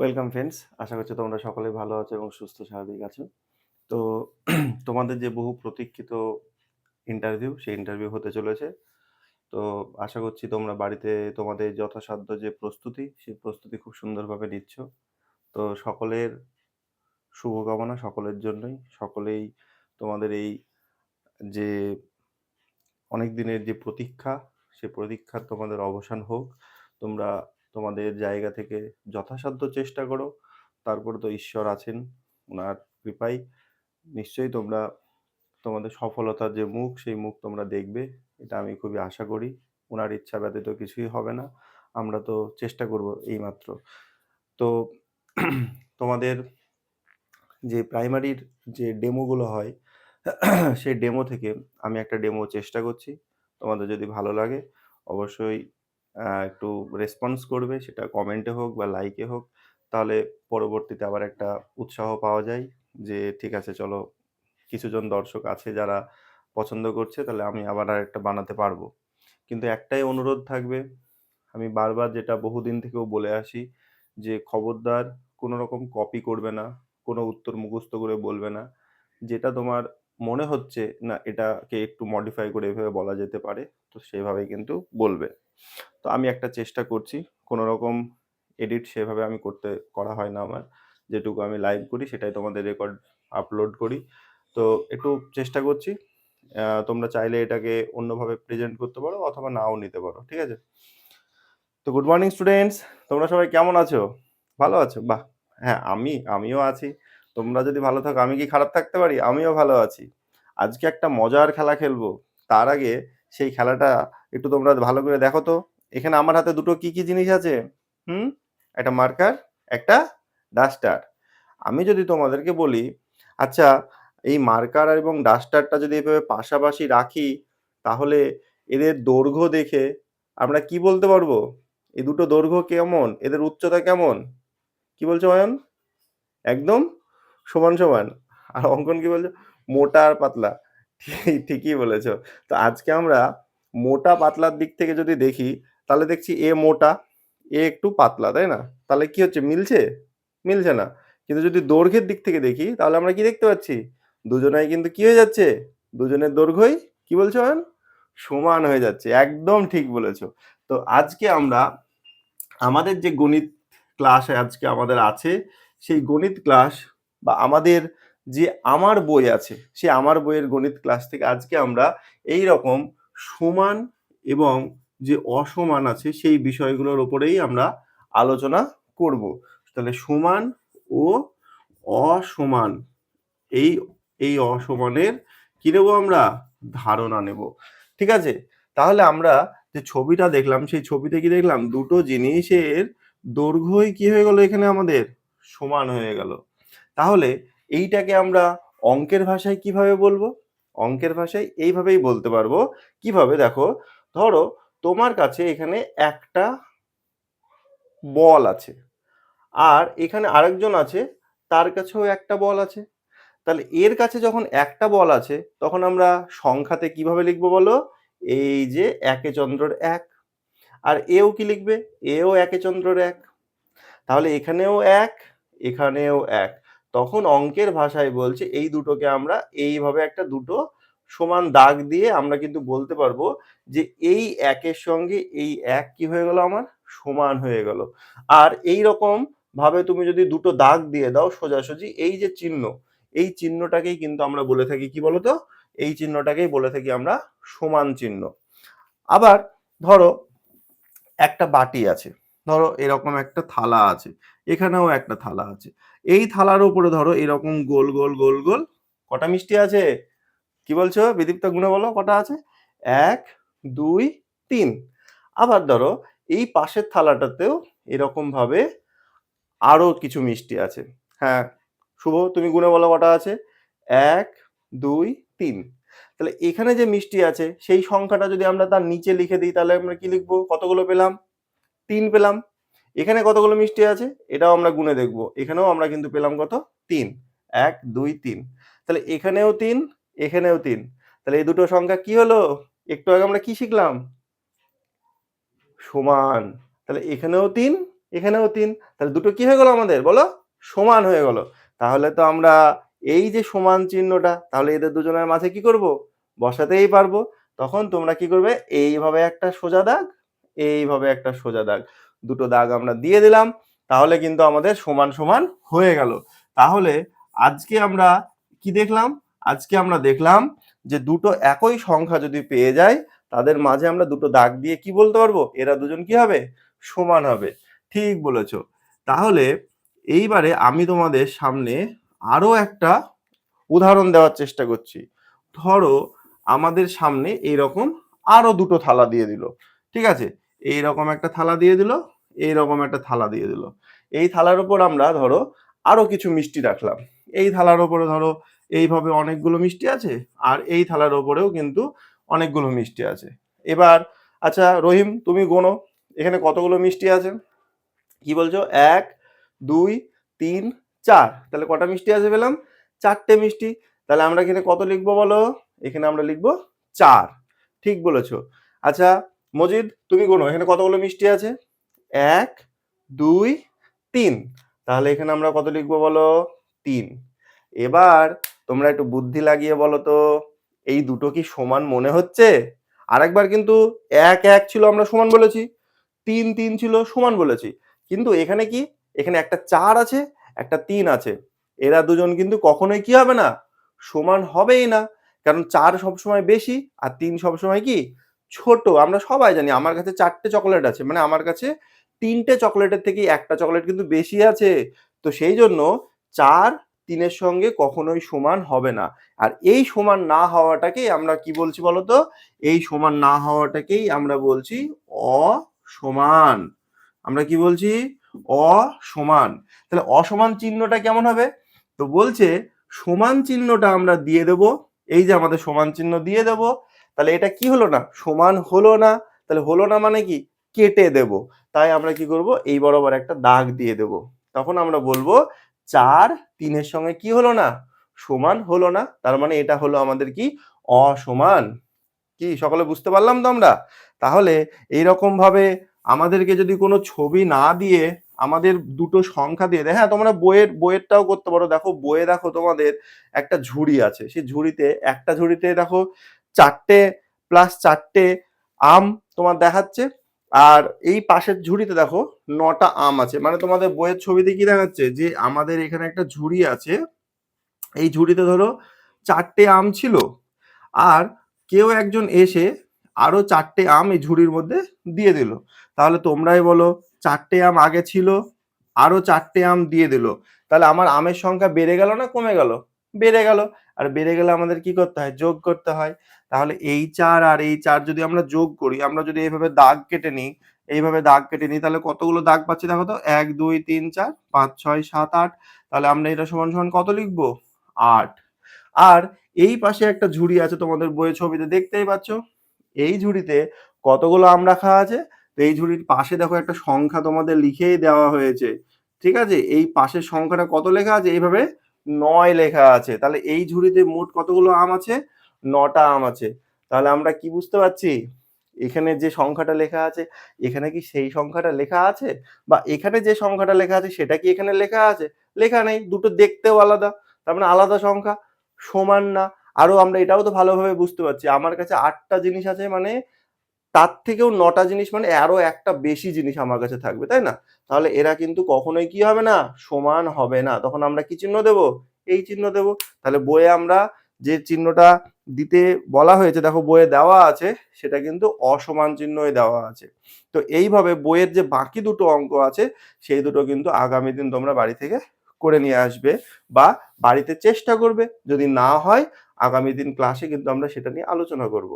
Welcome friends. আশা করছি তোমরা সকলে ভালো আছো এবং সুস্থ স্বাভাবিক আছো। তো তোমাদের যে বহু প্রতীক্ষিত ইন্টারভিউ, সেই ইন্টারভিউ হতে চলেছে। তো আশা করছি তোমরা বাড়িতে তোমাদের যথাসাধ্য যে প্রস্তুতি, সেই প্রস্তুতি খুব সুন্দরভাবে নিচ্ছ। তো সকলের শুভকামনা সকলের জন্যই। সকলেই তোমাদের এই যে অনেক দিনের যে প্রতীক্ষা, সে প্রতীক্ষার তোমাদের অবসান হোক। তোমরা তোমাদের জায়গা থেকে যথাসাধ্য চেষ্টা করো। তারপরে তো ঈশ্বর আছেন, ওনার কৃপায় নিশ্চয়ই তোমরা তোমাদের সফলতার যে মুখ, সেই মুখ তোমরা দেখবে। এটা আমি খুবই আশা করি। ওনার ইচ্ছা ব্যতীত কিছুই হবে না। আমরা তো চেষ্টা করব এইমাত্র। তো তোমাদের যে প্রাইমারির যে ডেমোগুলো হয়, সেই ডেমো থেকে আমি একটা ডেমো চেষ্টা করছি। তোমাদের যদি ভালো লাগে অবশ্যই একটু রেসপন্স করবে। সেটা কমেন্টে হোক বা লাইকে হোক। তাহলে পরবর্তীতে আবার একটা উৎসাহ পাওয়া যায় যে ঠিক আছে চলো কিছুজন দর্শক আছে যারা পছন্দ করছে তাহলে আমি আবার আর একটা বানাতে পারব। কিন্তু একটাই অনুরোধ থাকবে, আমি বারবার যেটা বহুদিন থেকেও বলে আসি যে খবরদার কোনো রকম কপি করবে না, কোনো উত্তর মুখস্থ করে বলবে না। যেটা তোমার মনে হচ্ছে না এটাকে একটু মডিফাই করে এভাবে বলা যেতে পারে, তো সেভাবেই কিন্তু বলবে। তো আমি একটা চেষ্টা করছি। কোনো রকম এডিট সেভাবে আমি করতে করা হয় না আমার। যেটুকু আমি লাইভ করি সেটাই তোমাদের রেকর্ড আপলোড করি। তো একটু চেষ্টা করছি। তোমরা চাইলে এটাকে অন্যভাবে প্রেজেন্ট করতে পারো অথবা নাও নিতে পারো। ঠিক আছে? তো গুড মর্নিং স্টুডেন্টস। তোমরা সবাই কেমন আছো? ভালো আছো? বাহ! হ্যাঁ, আমি আমিও আছি। তোমরা যদি ভালো থাকো আমি কি খারাপ থাকতে পারি? আমিও ভালো আছি। আজকে একটা মজার খেলা খেলব। তার আগে সেই খেলাটা একটু তোমরা ভালো করে দেখো তো। এখানে আমার হাতে দুটো কি, কি জিনিস আছে? হুম? একটা মার্কার, একটা ডাস্টার। আমি যদি তোমাদেরকে বলি, আচ্ছা এই মার্কার এবং ডাস্টারটা যদি এভাবে পাশাপাশি রাখি, তাহলে এদের দৈর্ঘ্য দেখে আমরা কি বলতে পারব? এই দুটো দৈর্ঘ্য কেমন? এদের উচ্চতা কেমন? কি বলছো অয়ন? একদম সমান, সমান। আর অঙ্কন কি বলছো মোটা আর পাতলা। ঠিক ঠিকই বলেছ। তো আজকে আমরা মোটা পাতলার দিক থেকে যদি দেখি, তাহলে দেখছি এ মোটা, এ একটু পাতলা, তাই না? তাহলে কি হচ্ছে মিলছে? মিলছে না। কিন্তু যদি দৈর্ঘ্যের দিক থেকে দেখি, তাহলে আমরা কি দেখতে পাচ্ছি? দুজনাই কিন্তু কি হয়ে যাচ্ছে? দুজনের দৈর্ঘ্যই কি বলছো? সমান হয়ে যাচ্ছে। একদম ঠিক বলেছ। তো আজকে আমরা আমাদের যে গণিত ক্লাস আজকে আমাদের আছে, সেই গণিত ক্লাস বা আমাদের যে আমার বই আছে, সেই আমার বইয়ের গণিত ক্লাস থেকে আজকে আমরা এইরকম সমান এবং যে অসমান আছে সেই বিষয়গুলোর উপরেই আমরা আলোচনা করব। তাহলে সমান ও অসমান এই, এই অসমানের কি নেব আমরা? ধারণা নেব। ঠিক আছে? তাহলে আমরা যে ছবিটা দেখলাম সেই ছবিতে কি দেখলাম? দুটো জিনিসের দৈর্ঘ্যই কি হয়ে গেল এখানে আমাদের? সমান হয়ে গেল। তাহলে এইটাকে আমরা অঙ্কের ভাষায় কীভাবে বলব? অঙ্কের ভাষায় এইভাবেই বলতে পারব। কীভাবে? দেখো, ধরো তোমার কাছে এখানে একটা বল আছে। আর এখানে আরেকজন আছে, তার কাছেও একটা বল আছে। তাহলে এর কাছে যখন একটা বল আছে, তখন আমরা সংখ্যাতে কীভাবে লিখব বলো? এই যে একে চন্দ্রর এক। আর এও কি লিখবে? এও একে চন্দ্রর এক। তাহলে এখানেও এক, এখানেও এক। তখন অঙ্কের ভাষায় বলছে এই দুটোকে আমরা এইভাবে একটা দুটো সমান দাগ দিয়ে আমরা কিন্তু বলতে পারব যে এই একের সঙ্গে এই এক কি হয়ে গেল আমার? সমান হয়ে গেল। আর এইরকম ভাবে তুমি যদি দুটো দাগ দিয়ে দাও সোজাসুজি এই যে চিহ্ন, এই চিহ্নটাকেই কিন্তু আমরা বলে থাকি কি বলতো? এই চিহ্নটাকেই বলে থাকি আমরা সমান চিহ্ন। আবার ধরো একটা বাটি আছে। ধরো এরকম একটা থালা আছে। এখানেও একটা থালা আছে। এই থালার উপরে ধরো এরকম গোল, গোল, গোল, গোল কটা মিষ্টি আছে? কি বলছো? বিদীপ্তা গুণে বলো কটা আছে? ১, ২, ৩। আবার ধরো এই পাশের থালাটাতেও এরকম ভাবে আরও কিছু মিষ্টি আছে। হ্যাঁ, শুভ তুমি গুণে বলো কটা আছে? ১, ২, ৩। তাহলে এখানে যে মিষ্টি আছে সেই সংখ্যাটা যদি আমরা তার নিচে লিখে দিই তাহলে আমরা কি লিখব? কতগুলো পেলাম? ৩ পেলাম। এখানে কতগুলো মিষ্টি আছে? এটাও আমরা গুণে দেখব। এখানেও আমরা কিন্তু পেলাম কত? ৩। ১, ২, ৩। তাহলে এখানেও তিন এখানেও তিন তাহলে এই দুটো সংখ্যা কি হলো? একটু আগে আমরা কি শিখলাম? সমান। তাহলে এখানেও তিন এখানেও তিন তাহলে দুটো কি হয়ে গেল আমাদের বলো সমান হয়ে গেল তাহলে তো আমরা এই যে সমান চিহ্নটা তাহলে এদের দুজনের মাঝে কি করব বসাতেই পারব তখন তোমরা কি করবে এইভাবে একটা সোজা দাগ এইভাবে একটা সোজা দাগ। দুটো দাগ আমরা দিয়ে দিলাম, তাহলে কিন্তু আমাদের সমান সমান হয়ে গেল। তাহলে আজকে আমরা কি দেখলাম? আজকে আমরা দেখলাম যে দুটো একই সংখ্যা যদি পেয়ে যায়, তাদের মাঝে আমরা দুটো দাগ দিয়ে কি বলতে পারব? এরা দুজন কি হবে? সমান হবে। ঠিক বলেছ। তাহলে এইবারে আমি তোমাদের সামনে আরও একটা উদাহরণ দেওয়ার চেষ্টা করছি। ধরো আমাদের সামনে এইরকম আরও দুটো থালা দিয়ে দিল। ঠিক আছে? এইরকম একটা থালা দিয়ে দিল, এইরকম একটা থালা দিয়ে দিল। এই থালার উপর আমরা ধরো আরও কিছু মিষ্টি রাখলাম। এই থালার উপরে ধরো এইভাবে অনেকগুলো মিষ্টি আছে, আর এই থালার ওপরেও কিন্তু অনেকগুলো মিষ্টি আছে। এবার আচ্ছা রহিম, তুমি গোনো, এখানে কতগুলো মিষ্টি আছে? কি বলছো? এক, দুই, তিন, চার। তাহলে কটা মিষ্টি আছে পেলাম? চারটে মিষ্টি। তাহলে আমরা এখানে কত লিখব বলো? এখানে আমরা লিখব চার। ঠিক বলেছ। আচ্ছা মজিদ, তুমি গোনো, এখানে কতগুলো মিষ্টি আছে? এক, দুই, তিন। তাহলে এখানে আমরা কত লিখব বলো? তিন। এবার তোমরা একটু বুদ্ধি লাগিয়ে বলো তো, এই দুটো কি সমান মনে হচ্ছে? আরেকবার কিন্তু এক এক ছিল আমরা সমান বলেছি, তিন তিন ছিল সমান বলেছি। কিন্তু এখানে কি? এখানে একটা চার আছে, একটা তিন আছে। এরা দুজন কিন্তু কখনোই কি হবে না? সমান হবেই না। কারণ চার সবসময় বেশি, আর তিন সবসময় কি? ছোট, আমরা সবাই জানি আমার কাছে চারটে চকলেট আছে মানে আমার কাছে তিনটে চকলেটের থেকে একটা চকলেট কিন্তু বেশি আছে। তো সেই জন্য চার তিনের সঙ্গে কখনোই সমান হবে না। আর এই সমান না হওয়াটাকেই আমরা কি বলছি বলতো? এই সমান না হওয়াটাকেই আমরা বলছি অসমান। আমরা কি বলছি? অসমান। তাহলে অসমান চিহ্নটা কেমন হবে? তো বলছে সমান চিহ্নটা আমরা দিয়ে দেব। এই যে আমাদের সমান চিহ্ন দিয়ে দেব। তাহলে এটা কি হলো না? সমান হলো না? তাহলে হলো না মানে কি? কেটে দেব। তাই আমরা কি করব? এই বরাবর একটা দাগ দিয়ে দেব। তখন আমরা বলব চার তিনের সঙ্গে কি হলো না? সমান হলো না। তার মানে এটা হলো আমাদের কি? অসমান। কি? সকলে বুঝতে পারলাম তো আমরা? তাহলে এইরকম ভাবে আমাদেরকে যদি কোনো ছবি না দিয়ে আমাদের দুটো সংখ্যা দিয়ে দেয় হ্যাঁ তোমরা বইয়ের, বইয়েরটাও করতে পারো। দেখো, বইয়ে দেখো তোমাদের একটা ঝুড়ি আছে। সেই ঝুড়িতে, একটা ঝুড়িতে দেখো চারটে প্লাস চারটে আম তোমার দেখাচ্ছে। আর এই পাশের ঝুড়িতে দেখো, নটা আম আছে। মানে তোমাদের বইয়ের ছবিতে কি দেখাচ্ছে? যে আমাদের এখানে একটা ঝুড়ি আছে। এই ঝুড়িতে ধরো চারটে আম ছিল। আর কেউ একজন এসে আরও চারটে আম এই ঝুড়ির মধ্যে দিয়ে দিল। তাহলে তোমরাই বলো, চারটে আম আগে ছিল, আরও চারটে আম দিয়ে দিল। তাহলে আমার আমের সংখ্যা বেড়ে গেল না কমে গেল? বেড়ে গেল। আর বেড়ে গেলে আমাদের কি করতে হয়? যোগ করতে হয়। তাহলে এই চার আর এই চার যদি আমরা যোগ করি, আমরা যদি এইভাবে দাগ কেটে নিই, এইভাবে দাগ কেটে নিই, তাহলে কতগুলো দাগ পাচ্ছি দেখো তো? এক, দুই, তিন, চার, পাঁচ, ছয়, সাত, আট। তাহলে আমরা এটা সমান সমান কত লিখব? আট। আর এই পাশে একটা ঝুড়ি আছে তোমাদের বইয়ের ছবিতে, দেখতেই পাচ্ছ? এই ঝুড়িতে কতগুলো আম রাখা আছে? তো এই ঝুড়ির পাশে দেখো একটা সংখ্যা তোমাদের লিখেই দেওয়া হয়েছে। ঠিক আছে? এই পাশের সংখ্যাটা কত লেখা আছে? এইভাবে নয় লেখা আছে। তাহলে এই ঝুড়িতে মোট কতগুলো আম আছে? নটা আম আছে। তাহলে আমরা কি বুঝতে পারছি? এখানে যে সংখ্যাটা লেখা আছে, এখানে কি সেই সংখ্যাটা লেখা আছে? বা এখানে যে সংখ্যাটা লেখা আছে, সেটা কি এখানে লেখা আছে? লেখা নেই, দুটো দেখতেও আলাদা। তার মানে আলাদা সংখ্যা, সমান না। আরও আমরা এটাও তো ভালোভাবে বুঝতে পারছি। আমার কাছে আটটা জিনিস আছে মানে তার থেকেও নটা জিনিস মানে আরও একটা বেশি জিনিস আমার কাছে থাকবে, তাই না? তাহলে এরা কিন্তু কখনোই কি হবে না? সমান হবে না। তখন আমরা কি চিহ্ন দেব? এই চিহ্ন দেব। তাহলে বইয়ে আমরা যে চিহ্নটা দিতে বলা হয়েছে, দেখো বইয়ে দেওয়া আছে, সেটা কিন্তু অসমান চিহ্নই দেওয়া আছে। তো এইভাবে বইয়ের যে বাকি দুটো অঙ্ক আছে, সেই দুটো কিন্তু আগামী দিন তোমরা বাড়ি থেকে করে নিয়ে আসবে বা বাড়িতে চেষ্টা করবে। যদি না হয়, আগামী দিন ক্লাসে কিন্তু আমরা সেটা নিয়ে আলোচনা করব।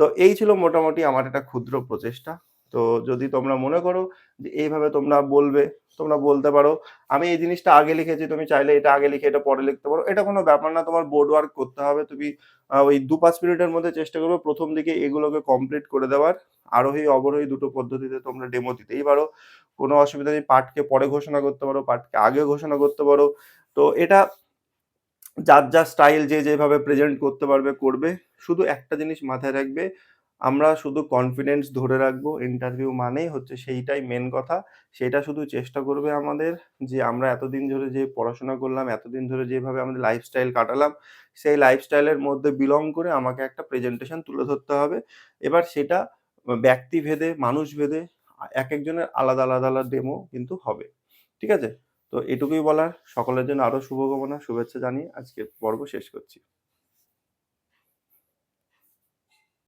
তো এই ছিল মোটামুটি আমার একটা ক্ষুদ্র প্রচেষ্টা। তো যদি তোমরা মনে করো যে এইভাবে তোমরা বলবে, তোমরা বলতে পারো। আমি এই জিনিসটা আগে লিখেছি, তুমি চাইলে এটা আগে লিখে এটা পরে লিখতে পারো। এটা কোনো ব্যাপার না, তোমার বোর্ড ওয়ার্ক করতে হবে। তুমি ওই দু পাঁচ মিনিটের মধ্যে চেষ্টা করবে প্রথম দিকে এগুলোকে কমপ্লিট করে দেওয়ার। আরোহী, অবরোহী দুটো পদ্ধতিতে তোমরা ডেমো দিতেই পারো। কোনো অসুবিধা নেই, পাঠকে পরে ঘোষণা করতে পারো, পাঠকে আগে ঘোষণা করতে পারো। তো এটা যার যা স্টাইল যে যেভাবে প্রেজেন্ট করতে পারবে করবে শুধু একটা জিনিস মাথায় রাখবে আমরা শুধু কনফিডেন্স ধরে রাখব। ইন্টারভিউ মানেই হচ্ছে সেইটাই মেন কথা। সেটা শুধু চেষ্টা করবে আমাদের যে আমরা এতদিন ধরে যে পড়াশোনা করলাম, এতদিন ধরে যেভাবে আমাদের লাইফস্টাইল কাটালাম, সেই লাইফস্টাইলের মধ্যে বিলং করে আমাকে একটা প্রেজেন্টেশন তুলে ধরতে হবে। এবার সেটা ব্যক্তিভেদে, মানুষভেদে এক একজনের আলাদা, আলাদা, আলাদা ডেমো কিন্তু হবে। ঠিক আছে? তো এটুকুই বলার। সকলের জন্য আরও শুভকামনা, শুভেচ্ছা জানিয়ে আজকে পর্ব শেষ করছি।